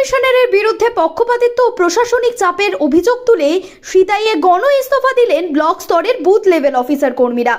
কমিশনারের বিরুদ্ধে পক্ষপাতিত্ব ও প্রশাসনিক চাপের অভিযোগ তুলে সিতাইয়ে গণ ইস্তফা দিলেন ব্লক স্তরের বুথ লেভেল অফিসার কর্মীরা।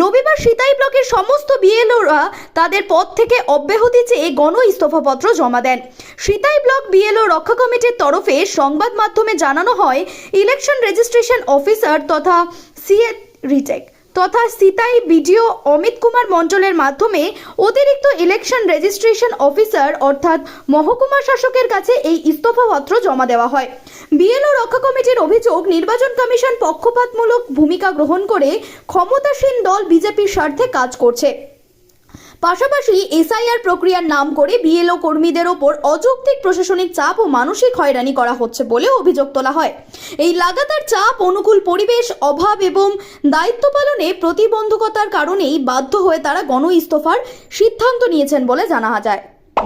রবিবার সিতাই ব্লকের সমস্ত বিএলওরা তাদের পদ থেকে অব্যাহতি চেয়ে গণ ইস্তফাপত্র জমা দেন। সিতাই ব্লক বিএলও রক্ষা কমিটির তরফে সংবাদ মাধ্যমে জানানো হয়, ইলেকশন রেজিস্ট্রেশন অফিসার তথা সিএ রিটেক। তথা সিতাই বিডিও অমিত কুমার মণ্ডলের মাধ্যমে অতিরিক্ত ইলেকশন রেজিস্ট্রেশন অফিসার অর্থাৎ মহকুমা শাসকের কাছে এই ইস্তফাপত্র জমা দেওয়া হয়। বিএলও রক্ষা কমিটির অভিযোগ, নির্বাচন কমিশন পক্ষপাতমূলক ভূমিকা গ্রহণ করে ক্ষমতাসীন দল বিজেপির স্বার্থে কাজ করছে। পাশাপাশি এসআইআর প্রক্রিয়ার নাম করে বিএলও কর্মীদের ওপর অযৌক্তিক প্রশাসনিক চাপ ও মানসিক হয়রানি করা হচ্ছে বলে অভিযোগ তোলা হয়। এই লাগাতার চাপ, অনুকূল পরিবেশ, অভাব এবং দায়িত্ব পালনে প্রতিবন্ধকতার কারণেই বাধ্য হয়ে তারা গণ ইস্তফার সিদ্ধান্ত নিয়েছেন বলে জানা যায়।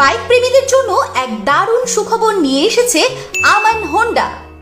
বাইক প্রেমীদের জন্য এক দারুণ সুখবর নিয়ে এসেছে আমান হোন্ডা।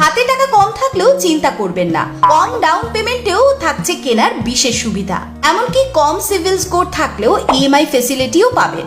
হাতে টাকা কম থাকলেও চিন্তা করবেন না। কম ডাউন পেমেন্টেও থাকছে কেনার বিশেষ সুবিধা। এমনকি কম সিভিল স্কোর থাকলেও ইএমআই ফেসিলিটিও পাবেন।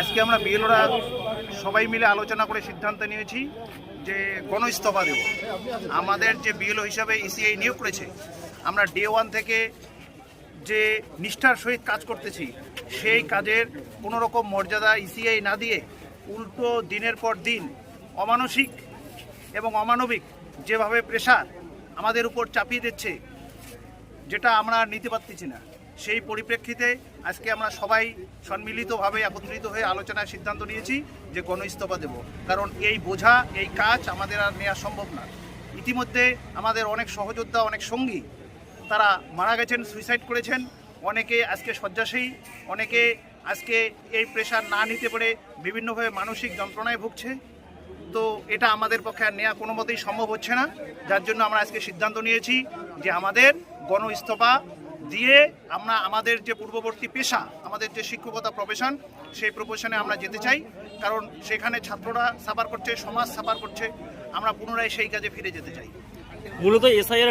আজকে আমরা বিএলওরা সবাই মিলে আলোচনা করে সিদ্ধান্ত নিয়েছি যে গণ ইস্তফা দেব। আমাদের যে বিএলও হিসাবে ইসিআই নিয়োগ করেছে, আমরা ডে ওয়ান থেকে যে নিষ্ঠার সহিত কাজ করতেছি, সেই কাজের কোনো রকম মর্যাদা ইসিআই না দিয়ে উল্টো দিনের পর দিন অমানসিক এবং অমানবিক যেভাবে প্রেশার আমাদের উপর চাপিয়ে দিচ্ছে, যেটা আমরা নিতে পারতেছি না। সেই পরিপ্রেক্ষিতে আজকে আমরা সবাই সম্মিলিতভাবে একত্রিত হয়ে আলোচনায় সিদ্ধান্ত নিয়েছি যে গণ ইস্তফা দেব। কারণ এই বোঝা, এই কাজ আমাদের আর নেওয়া সম্ভব না। ইতিমধ্যে আমাদের অনেক সহযোদ্ধা, অনেক সঙ্গী, তারা মারা গেছেন সুইসাইড করেছেন। অনেকে আজকে শয্যাশয়ী, অনেকে আজকে এই প্রেশার না নিতে পারে বিভিন্নভাবে মানসিক যন্ত্রণায় ভুগছে। তো এটা আমাদের পক্ষে আর নেওয়া কোনো মতেই সম্ভব হচ্ছে না। যার জন্য আমরা আজকে সিদ্ধান্ত নিয়েছি যে আমাদের গণ ইস্তফা দিয়ে আমরা আমাদের যে পূর্ববর্তী পেশা আমাদের যে শিক্ষকতা প্রফেশন সেই প্রফেশনে আমরা যেতে চাই। কারণ সেখানে ছাত্ররা সাফার করছে সমাজ সাফার করছে আমরা পুনরায় সেই কাজে ফিরে যেতে চাই। মূলত এসআইআর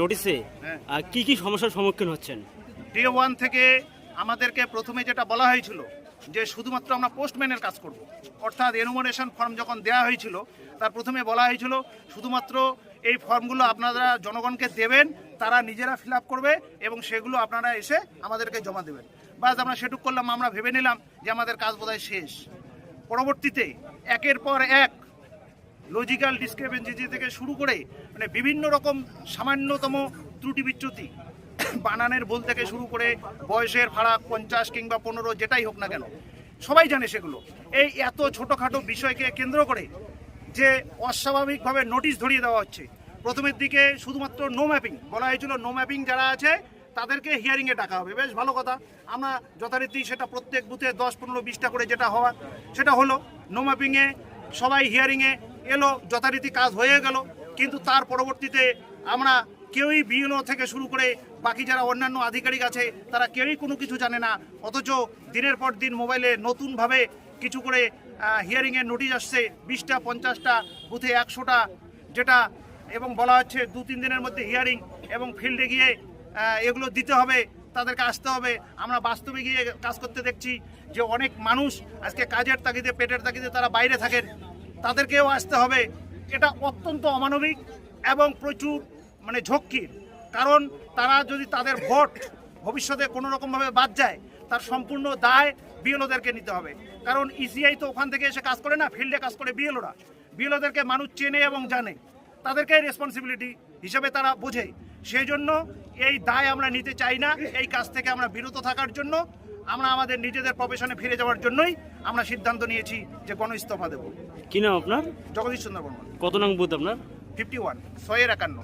নোটিশে হ্যাঁ। কি কি সমস্যার সম্মুখীন হচ্ছেন? ডে ওয়ান থেকে আমাদেরকে প্রথমে যেটা বলা হয়েছিল যে শুধুমাত্র আমরা পোস্টম্যানের কাজ করব। অর্থাৎ এনুমোরেশন ফর্ম যখন দেওয়া হয়েছিল তার প্রথমে বলা হয়েছিল শুধুমাত্র এই ফর্মগুলো আপনারা জনগণকে দেবেন, তারা নিজেরা ফিল করবে এবং সেগুলো আপনারা এসে আমাদেরকে জমা দেবেন। বাস আমরা সেটুক করলাম, আমরা ভেবে নিলাম যে আমাদের কাজ বোধহয় শেষ। পরবর্তীতে একের পর এক লজিক্যাল ডিসক্রিপেন্সি থেকে শুরু করে মানে বিভিন্ন রকম সামান্যতম ত্রুটি বিচ্যুতি, বানানের ভুল থেকে শুরু করে, বয়সের ভাড়া পঞ্চাশ কিংবা পনেরো, যেটাই হোক না কেন, সবাই জানে সেগুলো। এই এত ছোটোখাটো বিষয়কে কেন্দ্র করে যে অস্বাভাবিকভাবে নোটিশ ধরিয়ে দেওয়া হচ্ছে। প্রথমের দিকে শুধুমাত্র নো ম্যাপিং বলা হয়েছিল নো ম্যাপিং যারা আছে তাদেরকে হিয়ারিংয়ে ডাকা হবে। বেশ ভালো কথা। আমরা যথারীতি সেটা প্রত্যেক বুথে দশ, পনেরো, বিশটা করে যেটা হওয়া সেটা হলো নো ম্যাপিংয়ে সবাই হিয়ারিংয়ে এলো, যথারীতি কাজ হয়ে গেল। কিন্তু তার পরবর্তীতে আমরা কেউই বিএলও থেকে শুরু করে বাকি যারা অন্যান্য আধিকারিক আছে, তারা কেউই কোনো কিছু জানে না। অথচ দিনের পর দিন মোবাইলে নতুনভাবে কিছু করে হিয়ারিংয়ের নোটিশ আসছে, বিশটা, পঞ্চাশটা, বুথে একশোটা, যেটা এবং বলা হচ্ছে দু, তিন দিনের মধ্যে হিয়ারিং এবং ফিল্ডে গিয়ে এগুলো দিতে হবে, তাদেরকে আসতে হবে। আমরা বাস্তবে গিয়ে কাজ করতে দেখছি যে অনেক মানুষ আজকে কাজের তাগিদে, পেটের তাগিদে তারা বাইরে থাকেন, তাদেরকেও আসতে হবে। এটা অত্যন্ত অমানবিক এবং প্রচুর মানে ঝক্কির কারণ তারা যদি তাদের ভোট ভবিষ্যতে কোনো রকমভাবে বাদ যায় তার সম্পূর্ণ দায় বিএলওদেরকে নিতে হবে। কারণ ইসিআই তো ওখান থেকে এসে কাজ করে না ফিল্ডে কাজ করে বিএলওরা। বিএলওদেরকে মানুষ চেনে এবং জানে। তাদেরকে রেসপন্সিবিলিটি হিসেবে তারা বোঝে। সেই জন্য এই দায় আমরা নিতে চাই না। এই কাজ থেকে আমরা বিরত থাকার জন্য আমরা আমাদের নিজেদের প্রফেশনে ফিরে যাওয়ার জন্যই আমরা সিদ্ধান্ত নিয়েছি যে গণ ইস্তফা দেবো। কি নাম আপনার? জগদীশ চন্দ্র বর্মন। কত নং বুথ আপনার? ফিফটি ওয়ান ছয়ের একান্ন।